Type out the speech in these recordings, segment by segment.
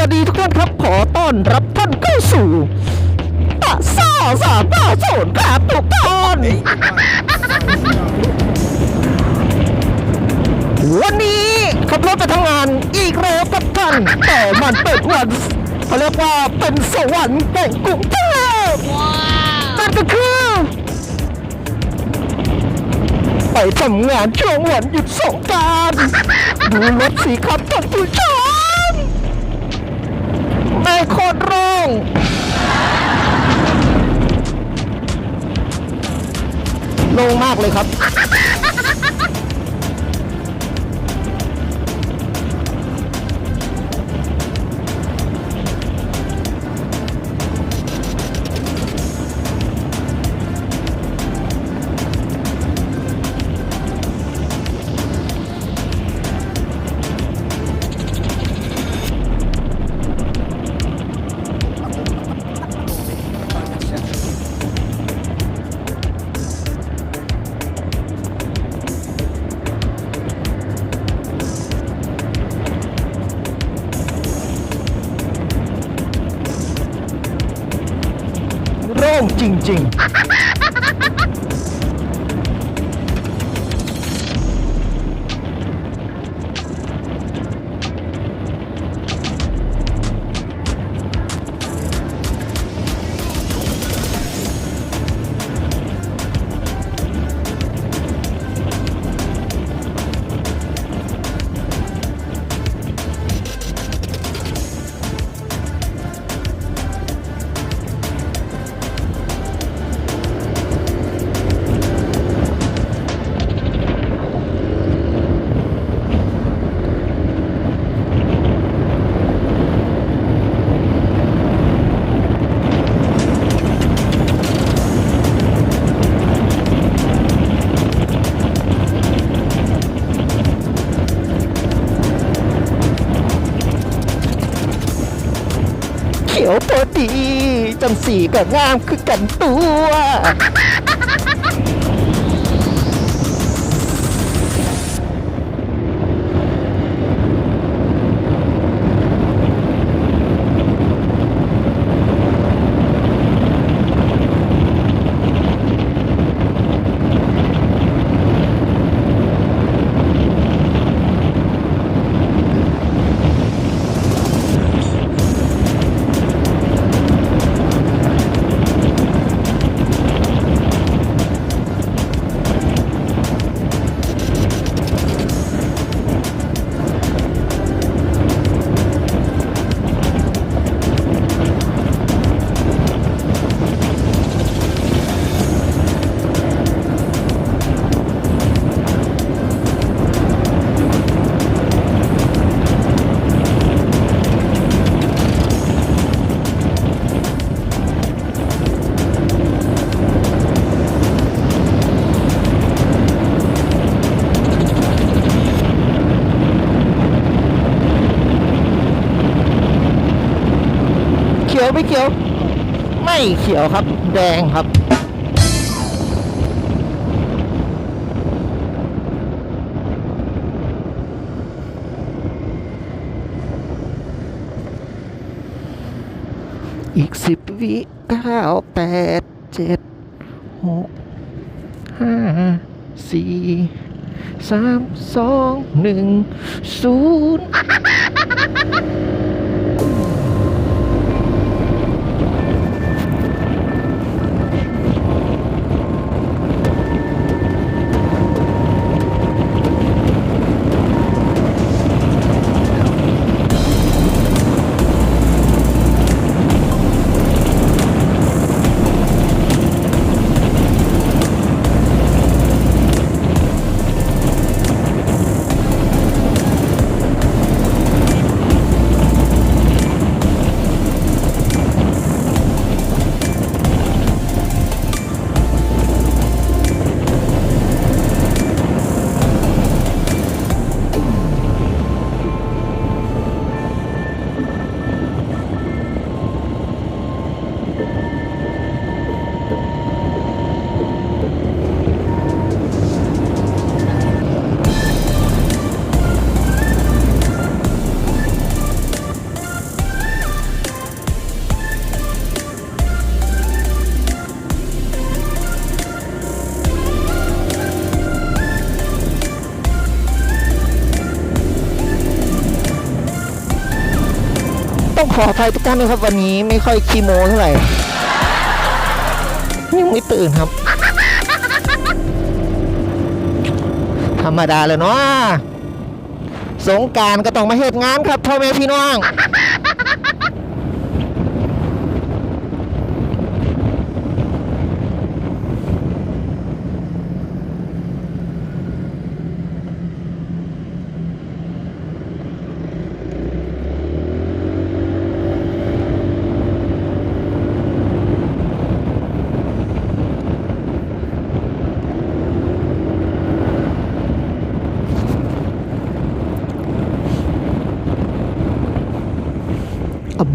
วัสดีทุกท่านครับ ขอต้อนรับท่านเข้าสู่ปะซ่าสามป้าโซนครับทุกท่านวันนี้ขับรถไปทำงานอีกแล้วครับท่านแต่มันเป็นวันเขาเรียกว่าเป็นสวรรค์แห่งกรุงเทพนั่นก็คือ ไปทำงานช่วงวันหยุดสงกรารดูรถสีครับท่านผู้ชม โคตรโร่งโล่งมากเลยครับ จริง ๆ ขียวพอดีจังสีก็งามคือกันตัว ขียวไม่เขียว ไม่เขียวครับ แดงครับอีกสิบวิเก้าแปดเจ็ดหกห้าสี่สามสองหนึ่งศูนย์ ต้องขออภัยทุกท่านนะครับ วันนี้ไม่ค่อยคีโมเท่าไหร่ยังไม่ตื่นครับ ธรรมดาเลยเนาะสงการก็ต้องมาเหตุงานครับพ่อแม่พี่น้อง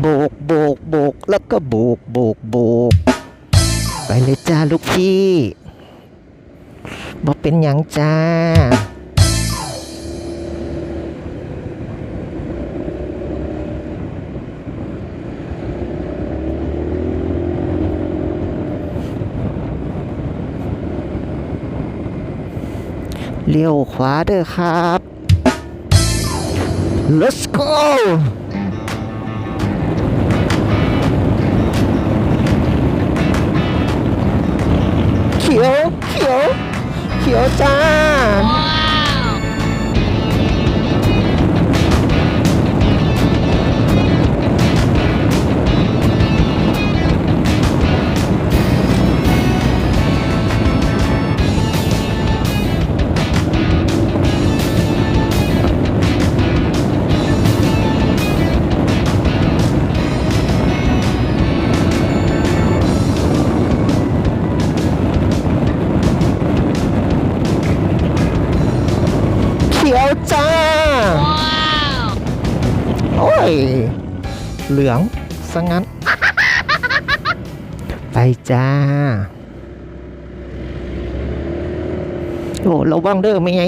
โบกโบกโบกแล้วก็โบกโบกโบกไปเลยจ้าลูกพี่บอกเป็นหยังจ้าเลี้ยวขวาเด้อครับ let's go ขียวจ้า ยวจ้า โอ้ย เหลืองซะงั้น ไปจ้า โอ้ระวังเด้อไม่ไง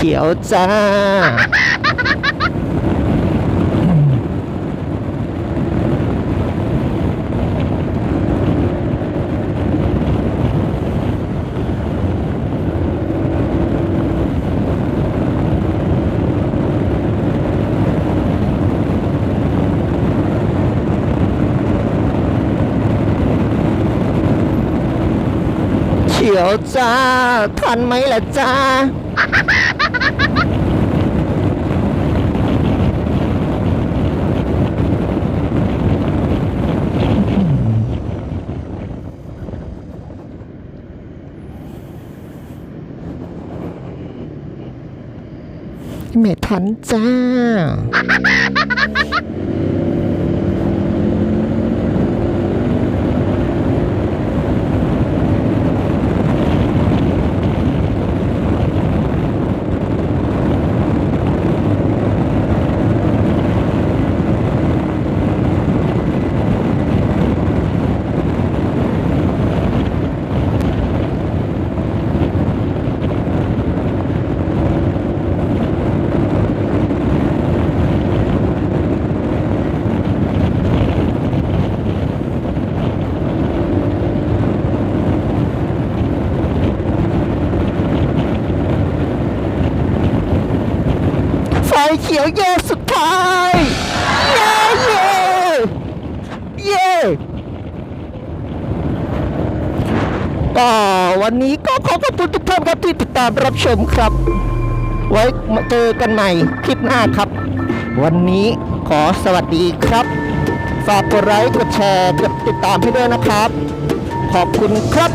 ขียวจ้า เขียวจ้า ทันไหมล่ะจ้า ไม่ ขียวแยกสุดท้าย เย้เย้เย้ก็วันนี้ก็ขอขอบคุณทุกท่านครับที่ติดตามรับชมครับ ไว้มาเจอกันใหม่คลิปหน้าครับ วันนี้ขอสวัสดีครับ ฝากกดไลค์กดแชร์กดติดตามให้ด้วยนะครับ ขอบคุณครับ